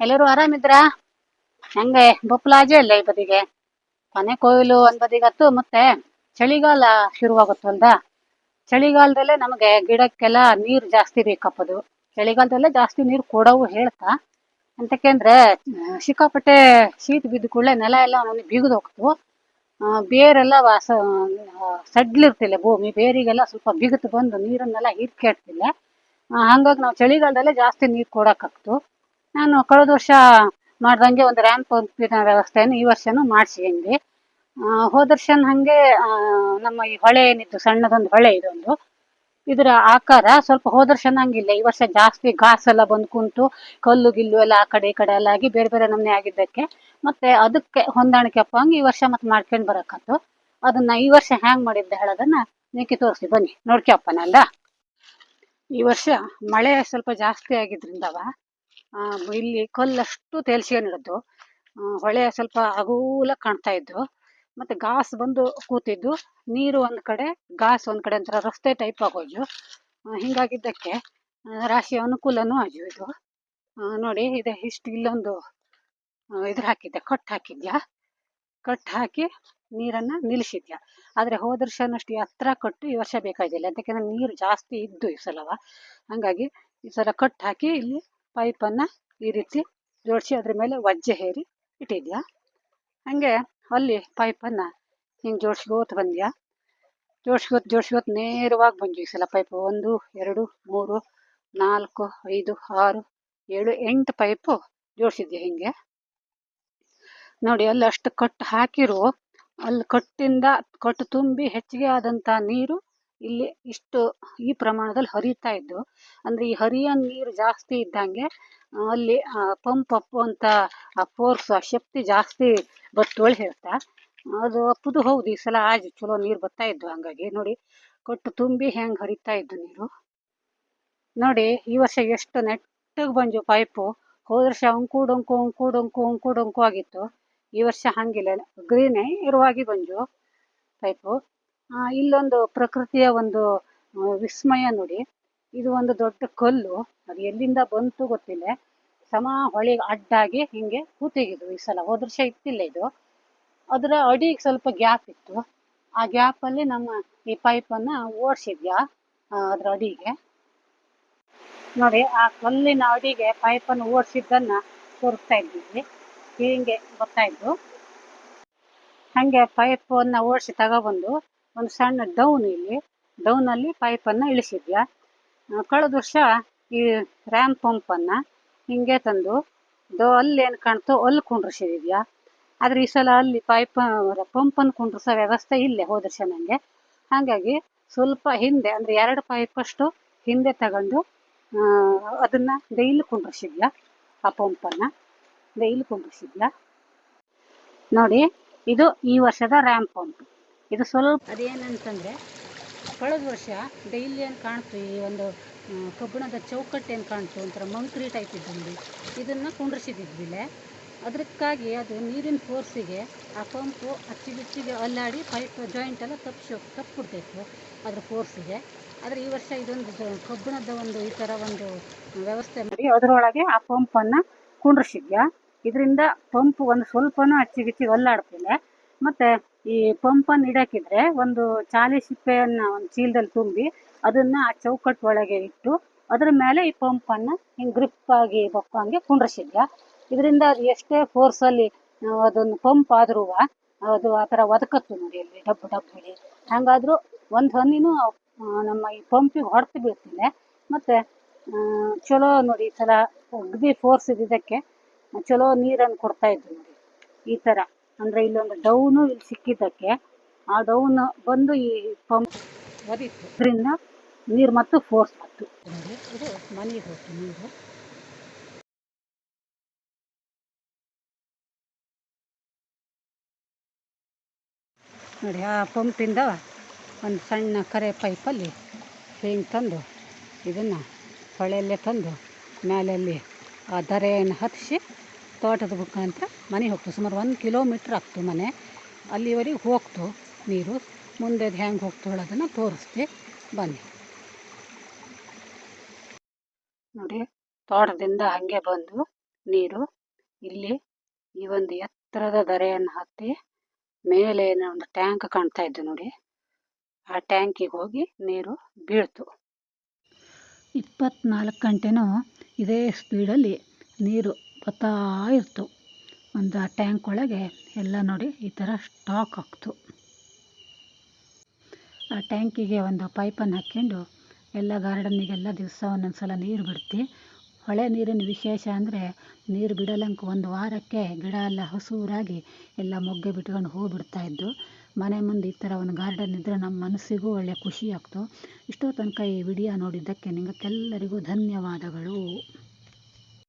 ಎಲ್ಲರೂ ಆರಾಮಿದ್ರಾ? ಹಂಗೆ ಬೊಪ್ಪಲಾಜೆ ಇಲ್ಲ ಈ ಬದಿಗೆ. ಮನೆ ಕೊಯ್ಲು ಒಂದ್ ಬದಿಗತ್ತು ಮತ್ತೆ ಚಳಿಗಾಲ ಶುರುವಾಗುತ್ತಲ್ದ ಚಳಿಗಾಲದಲ್ಲೇ ನಮಗೆ ಗಿಡಕ್ಕೆಲ್ಲ ನೀರು ಜಾಸ್ತಿ ಬೇಕಪ್ಪದು. ಚಳಿಗಾಲದಲ್ಲೇ ಜಾಸ್ತಿ ನೀರು ಕೊಡವು ಹೇಳ್ತಾ. ಅಂತಕೇಂದ್ರೆ ಸಿಕ್ಕಾಪಟ್ಟೆ ಶೀತ ಬಿದ್ದ ಕೂಡಲೇ ನೆಲ ಎಲ್ಲ ಒಂದೊಂದು ಬಿಗಿದು ಹೋಗ್ತು. ಬೇರೆಲ್ಲ ವಾಸ ಸಡ್ಲಿರ್ತಿಲ್ಲ ಭೂಮಿ. ಬೇರಿಗೆಲ್ಲ ಸ್ವಲ್ಪ ಬಿಗುತ್ತು ಬಂದು ನೀರನ್ನೆಲ್ಲ ಹೀರ್ಕೆಡ್ತಿಲ್ಲ ಹಂಗಾಗಿ ನಾವು ಚಳಿಗಾಲದಲ್ಲೇ ಜಾಸ್ತಿ ನೀರು ಕೊಡಕ್ಕಾಗ್ತು. ನಾನು ಕಳೆದ ವರ್ಷ ಮಾಡ್ದಂಗೆ ಒಂದು ರ್ಯಾಂಪ್ ಪಂಪಿನ ವ್ಯವಸ್ಥೆಯನ್ನು ಈ ವರ್ಷನೂ ಮಾಡಿಸಿದ್ವಿ ಹೋದ ವರ್ಷ ಹಂಗೆ ನಮ್ಮ ಈ ಹೊಳೆ ಏನಿತ್ತು, ಸಣ್ಣದೊಂದು ಹೊಳೆ ಇದೊಂದು ಇದರ ಆಕಾರ ಸ್ವಲ್ಪ ಹೋದ ವರ್ಷ ಹಂಗಿಲ್ಲ ಈ ವರ್ಷ ಜಾಸ್ತಿ ಘಾಸ್ ಎಲ್ಲ ಬಂದು ಕುಂತು, ಕಲ್ಲು ಗಿಲ್ಲು ಎಲ್ಲ ಆ ಕಡೆ, ಈ ಕಡೆ ಎಲ್ಲ ಆಗಿ ಬೇರೆ ಬೇರೆ ನಮೂನೆ ಆಗಿದ್ದಕ್ಕೆ. ಮತ್ತೆ ಅದಕ್ಕೆ ಹೊಂದಾಣಿಕೆ ಅಪ್ಪಂಗೆ ಈ ವರ್ಷ ಮತ್ತೆ ಮಾಡ್ಕೊಂಡು ಬರಕತ್ತು ಅದನ್ನ ಈ ವರ್ಷ ಹ್ಯಾಂಗ್ ಮಾಡಿದ್ದೆ ಹೇಳೋದನ್ನ ನಿಕ್ಕೆ ತೋರಿಸಿ, ಬನ್ನಿ. ನೋಡ್ಕ್ಯಪ್ಪನಲ್ಲ ಈ ವರ್ಷ ಮಳೆ ಸ್ವಲ್ಪ ಜಾಸ್ತಿ ಆಗಿದ್ರಿಂದವ ಇಲ್ಲಿ ಕಲ್ಲಷ್ಟು ತೇಲ್ಸ್ಕೊಂಡಿರೋದು ಹೊಳೆ ಸ್ವಲ್ಪ ಅಗೋಲ ಕಾಣ್ತಾ ಇದ್ದು ಮತ್ತೆ ಗಾಸ್ ಬಂದು ಕೂತಿದ್ದು. ನೀರು ಒಂದ್ ಕಡೆ, ಗಾಸ್ ಒಂದ್ ಕಡೆ ಒಂಥರ ರಸ್ತೆ ಟೈಪ್ ಆಗೋಯ್ತು. ಹಿಂಗಾಗಿದ್ದಕ್ಕೆ ರಾಶಿ ಅನುಕೂಲನೂ ಆಯ್ತು ಇದು. ನೋಡಿ, ಇದೆ ಇಷ್ಟು ಇಲ್ಲೊಂದು ಇದ್ರ ಹಾಕಿದ್ದೆ. ಕಟ್ ಹಾಕಿದ್ಯಾ? ಕಟ್ ಹಾಕಿ ನೀರನ್ನ ನಿಲ್ಲಿಸಿದ್ಯಾ ಆದ್ರೆ ಹೋದ ವರ್ಷನಷ್ಟು ಹತ್ರ ಕಟ್ಟು ಈ ವರ್ಷ ಬೇಕಾಗಿಲ್ಲ. ಯಾಕಂದ್ರೆ ನೀರು ಜಾಸ್ತಿ ಇದ್ದು ಈ ಸಲವ. ಹಂಗಾಗಿ ಈ ಸಲ ಕಟ್ ಹಾಕಿ ಇಲ್ಲಿ ಪೈಪನ್ನ ಈ ರೀತಿ ಜೋಡಿಸಿ ಅದ್ರ ಮೇಲೆ ವಜ್ಜೆ ಹೇರಿ ಇಟ್ಟಿದ್ಯಾ? ಹಂಗೆ ಅಲ್ಲಿ ಪೈಪನ್ನು ಹಿಂಗೆ ಜೋಡಿಸ್ಕೋತ್ ಬಂದ್ಯಾ? ಜೋಡಿಸ್ಕೋತ್ ಜೋಡಿಸ್ಕೋತ್ ನೇರವಾಗಿ ಸಲ ಪೈಪ್? ಒಂದು, ಎರಡು, ಮೂರು, ನಾಲ್ಕು, ಐದು, ಆರು, ಏಳು, ಎಂಟು ಪೈಪು ಜೋಡಿಸಿದ್ಯಾ ಹಿಂಗೆ? ನೋಡಿ ಅಲ್ಲಿ ಅಷ್ಟು ಕಟ್ಟು ಹಾಕಿರು. ಅಲ್ಲಿ ಕಟ್ಟಿಂದ, ಕಟ್ಟು ತುಂಬಿ ಹೆಚ್ಚಿಗೆ ಆದಂತ ನೀರು ಇಲ್ಲಿ ಇಷ್ಟು ಈ ಪ್ರಮಾಣದಲ್ಲಿ ಹರಿತಾ ಇದ್ದು, ಅಂದ್ರೆ ಈ ಹರಿಯೋ ನೀರು ಜಾಸ್ತಿ ಇದ್ದಂಗೆ ಅಲ್ಲಿ ಪಂಪ್ ಅಪ್ಪು ಅಂತ ಆ ಫೋರ್ಸ್ ಆ, ಶಕ್ತಿ ಜಾಸ್ತಿ ಬತ್ತೋಳಿ ಹೇಳ್ತಾ, ಅದು ಅಪ್ಪುದು ಹೌದು, ಈ ಸಲ ಆಜ್ ಚಲೋ ನೀರು ಬರ್ತಾ ಇದ್ವು ಹಂಗಾಗಿ. ನೋಡಿ, ಕೊಟ್ಟು ತುಂಬಿ ಹೆಂಗೆ ಹರಿತಾ ಇದ್ದು ನೀರು. ನೋಡಿ, ಈ ವರ್ಷ ಎಷ್ಟು ನೆಟ್ಟಗೆ ಬಂಜು ಪೈಪು. ಹೋದ ವರ್ಷ ಅಂಕು ಡೊಂಕು ಅಂಕು ಡೊಂಕು, ಅಂಕು ಆಗಿತ್ತು. ಈ ವರ್ಷ ಹಂಗಿಲ್ಲ ಗ್ರೀನೇ ಇರುವಾಗಿ ಬಂಜು ಪೈಪು. ಆ, ಇಲ್ಲೊಂದು ಪ್ರಕೃತಿಯ ಒಂದು ವಿಸ್ಮಯ ನೋಡಿ. ಇದು ಒಂದು ದೊಡ್ಡ ಕಲ್ಲು. ಅದು ಎಲ್ಲಿಂದ ಬಂತು ಗೊತ್ತಿಲ್ಲ. ಸಮ ಹೊಳೆಗೆ ಅಡ್ಡಾಗಿ ಹಿಂಗೆ ಕೂತಿಗಿದ್ದು ಈ ಸಲ ಹೋದ್ರ ಇತ್ತಿಲ್ಲ ಇದು. ಅದರ ಅಡಿಗೆ ಸ್ವಲ್ಪ ಗ್ಯಾಪ್ ಇತ್ತು. ಆ ಗ್ಯಾಪ್ ಅಲ್ಲಿ ನಮ್ಮ ಈ ಪೈಪನ್ನ ಓಡಿಸಿದ್ಯಾ ಅದ್ರ ಅಡಿಗೆ. ನೋಡಿ ಆ ಕಲ್ಲಿನ ಅಡಿಗೆ ಪೈಪನ್ನು ಓಡಿಸಿದ್ದನ್ನ ಕೊರ್ತಾ ಇದ್ದೀವಿ. ಹಿಂಗೆ ಗೊತ್ತಾಯ್ತು ಹಂಗೆ ಅನ್ನ ಓಡಿಸಿ ತಗೊಬಂದು ಒಂದು ಸಣ್ಣ ಡೌನ್ ಇಲ್ಲಿ ಡೌನ್ ಅಲ್ಲಿ ಪೈಪ್ ಇಳಿಸಿದ್ಯಾ? ಕಳೆದ ವರ್ಷ ಈ ರ್ಯಾಮ್ ಪಂಪನ್ನು ಹಿಂಗೆ ತಂದು ದೋ ಅಲ್ಲಿ ಏನು ಕಾಣ್ತೋ ಅಲ್ಲಿ ಕುಂಡ್ರಿಸಿದ್ಯಾ ಆದ್ರೆ ಈ ಸಲ ಅಲ್ಲಿ ಪೈಪ್ ಪಂಪನ್ನು ಕುಂಡ್ರಿಸೋ ವ್ಯವಸ್ಥೆ ಇಲ್ಲೇ ಹೋದ ವರ್ಷ ನನಗೆ ಹಾಗಾಗಿ ಸ್ವಲ್ಪ ಹಿಂದೆ, ಅಂದ್ರೆ ಎರಡು ಪೈಪಷ್ಟು ಹಿಂದೆ ತಗೊಂಡು ಅದನ್ನ ಡೈಲಿ ಕುಂಡ್ರಿಸಿದ್ಯಾ, ಆ ಪಂಪನ್ನು ಡೈಲಿ ಕುಂಡ್ರಿಸಿದ್ಯಾ? ನೋಡಿ, ಇದು ಈ ವರ್ಷದ ರ್ಯಾಮ್ ಪಂಪ್ ಇದು ಸ್ವಲ್ಪ ಅದೇನಂತಂದರೆ, ಕಳೆದ ವರ್ಷ ಡೈಲಿ ಏನು ಕಾಣ್ತು, ಈ ಒಂದು ಕಬ್ಬಿಣದ ಚೌಕಟ್ಟು ಏನು ಕಾಣ್ತು ಒಂಥರ ಮಂಕ್ರಿ ಟೈಪ್ ಇದ್ದು ನೋಡಿ ಇದನ್ನು ಕುಂಡ್ರಿಸಿದ್ವಿಲೆ ಅದಕ್ಕಾಗಿ ಅದು ನೀರಿನ ಫೋರ್ಸಿಗೆ ಆ ಪಂಪು ಅಚ್ಚಿಗಿಚ್ಚಿಗೆ ಅಲ್ಲಾಡಿ ಪೈಪ್ ಜಾಯಿಂಟ್ ಎಲ್ಲ ತಪ್ಪಿಸೋ ತಪ್ಪಿಬಿಡ್ತಿತ್ತು ಅದ್ರ ಫೋರ್ಸಿಗೆ ಆದರೆ ಈ ವರ್ಷ ಇದೊಂದು ಕಬ್ಬಿಣದ ಒಂದು ಈ ಥರ ಒಂದು ವ್ಯವಸ್ಥೆ ಮಾಡಿ ಅದರೊಳಗೆ ಆ ಪಂಪನ್ನು ಕುಂಡ್ರಿಸಿದ್ಯಾ. ಇದರಿಂದ ಪಂಪ್ ಒಂದು ಸ್ವಲ್ಪನೂ ಅಚ್ಚಿಗಿಚ್ಚಿಗೆ ಅಲ್ಲಾಡ್ತಿಲ್ಲ. ಮತ್ತೆ ಈ ಪಂಪನ್ನು ಇಡಕ್ಕಿದ್ರೆ ಒಂದು ಚಾಲಿ ಸಿಪ್ಪೆಯನ್ನ ಒಂದು ಚೀಲದಲ್ಲಿ ತುಂಬಿ ಅದನ್ನ ಆ ಚೌಕಟ್ಟು ಒಳಗೆ ಇಟ್ಟು ಅದ್ರ ಮೇಲೆ ಈ ಪಂಪನ್ನು ಹಿಂಗೆ ಗ್ರಿಪ್ ಆಗಿ ಬಕ್ಕಂಗೆ ಕುಂಡ್ರಿಸಿದ್ಯಾ? ಇದರಿಂದ ಅದು ಎಷ್ಟೇ ಫೋರ್ಸ್ ಅಲ್ಲಿ ಆ, ಅದೊಂದು ಪಂಪ್ ಆದ್ರೂ ಅದು ಆ ಥರ ಒದಕತ್ತು ನೋಡಿ ಇಲ್ಲಿ ಡಬ್ಬು ಡಬ್ಬು ಹೇಳಿ ಹಂಗಾದ್ರೂ ಒಂದು ಹನಿನೂ ನಮ್ಮ ಈ ಪಂಪಿಗೆ ಹೊಡೆತು ಬೀಳ್ತಿಲ್ಲ ಮತ್ತೆ ಚಲೋ ನೋಡಿ ಈ ಸಲ ಅಗ್ದಿ ಫೋರ್ಸ್ ಇದಕ್ಕೆ ಚಲೋ ನೀರನ್ನು ಕೊಡ್ತಾ ಇದ್ರು ನೋಡಿ. ಈ ಥರ. ಅಂದ್ರೆ ಇಲ್ಲೊಂದು ಡೌನು ಇಲ್ಲಿ ಸಿಕ್ಕಿದ್ದಕ್ಕೆ, ಆ ಡೌನ್ ಬಂದು ಈ ಪಂಪ್ ಒದಿತ್ತು ಅದರಿಂದ ನೀರು ಮತ್ತು ಫೋರ್ಸ್ ಬಂತು. ಇದು ಮನೆಗೆ ಹೋಯ್ತು ನೀರು. ನೋಡಿ, ಆ ಪಂಪಿಂದ ಒಂದು ಸಣ್ಣ ಕರೆ ಪೈಪಲ್ಲಿ ಹಿಂಗೆ ತಂದು ಇದನ್ನು ಹೊಳೆಯಲ್ಲೇ ತಂದು, ಮೇಲಲ್ಲಿ ಆ ಧರೆಯನ್ನು ಹತ್ತಿಸಿ ತೋಟದ ಮುಖಾಂತರ ಮನೆ ಹೋಗ್ತು. ಸುಮಾರು ಒಂದು ಕಿಲೋಮೀಟ್ರ್ ಆಗ್ತು ಮನೆ. ಅಲ್ಲಿವರೆಗೆ ಹೋಗ್ತು ನೀರು. ಮುಂದೆ ಅದು ಹೆಂಗೆ ಹೋಗ್ತು ಹೇಳೋದನ್ನು ತೋರಿಸ್ತೆ ಬನ್ನಿ. ನೋಡಿ, ತೋಟದಿಂದ ಹಾಗೆ ಬಂದು ನೀರು. ಇಲ್ಲಿ ಈ ಒಂದು ಎತ್ತರದ ಧರೆಯನ್ನು ಹತ್ತಿ ಮೇಲೆ ಒಂದು ಟ್ಯಾಂಕ್ ಕಾಣ್ತಾ ಇದ್ದು ನೋಡಿ. ಆ ಟ್ಯಾಂಕಿಗೆ ಹೋಗಿ ನೀರು ಬೀಳ್ತು. ಇಪ್ಪತ್ನಾಲ್ಕು ಗಂಟೆನೂ ಇದೇ ಸ್ಪೀಡಲ್ಲಿ ನೀರು ಬರ್ತಾ ಇರ್ತು. ಒಂದು ಆ ಟ್ಯಾಂಕ್ ಒಳಗೆ ಎಲ್ಲ ನೋಡಿ ಈ ಥರ ಸ್ಟಾಕ್ ಆಗ್ತು. ಆ ಟ್ಯಾಂಕಿಗೆ ಒಂದು ಪೈಪನ್ನು ಹಾಕ್ಕೊಂಡು ಎಲ್ಲ ಗಾರ್ಡನ್ನಿಗೆಲ್ಲ ದಿವಸ ಒಂದೊಂದು ಸಲ ನೀರು ಬಿಡ್ತಿ. ಹೊಳೆ ನೀರಿನ ವಿಶೇಷ ಅಂದರೆ ನೀರು ಬಿಡಲಂಕ ಒಂದು ವಾರಕ್ಕೆ ಗಿಡ ಎಲ್ಲ ಹಸೂರಾಗಿ ಎಲ್ಲ ಮೊಗ್ಗೆ ಬಿಟ್ಕೊಂಡು ಹೂ ಬಿಡ್ತಾ ಇದ್ದು. ಮನೆ ಮುಂದೆ ಈ ಥರ ಒಂದು ಗಾರ್ಡನ್ ಇದ್ದರೆ ನಮ್ಮ ಮನಸ್ಸಿಗೂ ಒಳ್ಳೆಯ ಖುಷಿ ಆಗ್ತು. ಇಷ್ಟೋ ತನಕ ಈ ವಿಡಿಯೋ ನೋಡಿದ್ದಕ್ಕೆ ನಿಮಗೆಲ್ಲರಿಗೂ ಧನ್ಯವಾದಗಳು.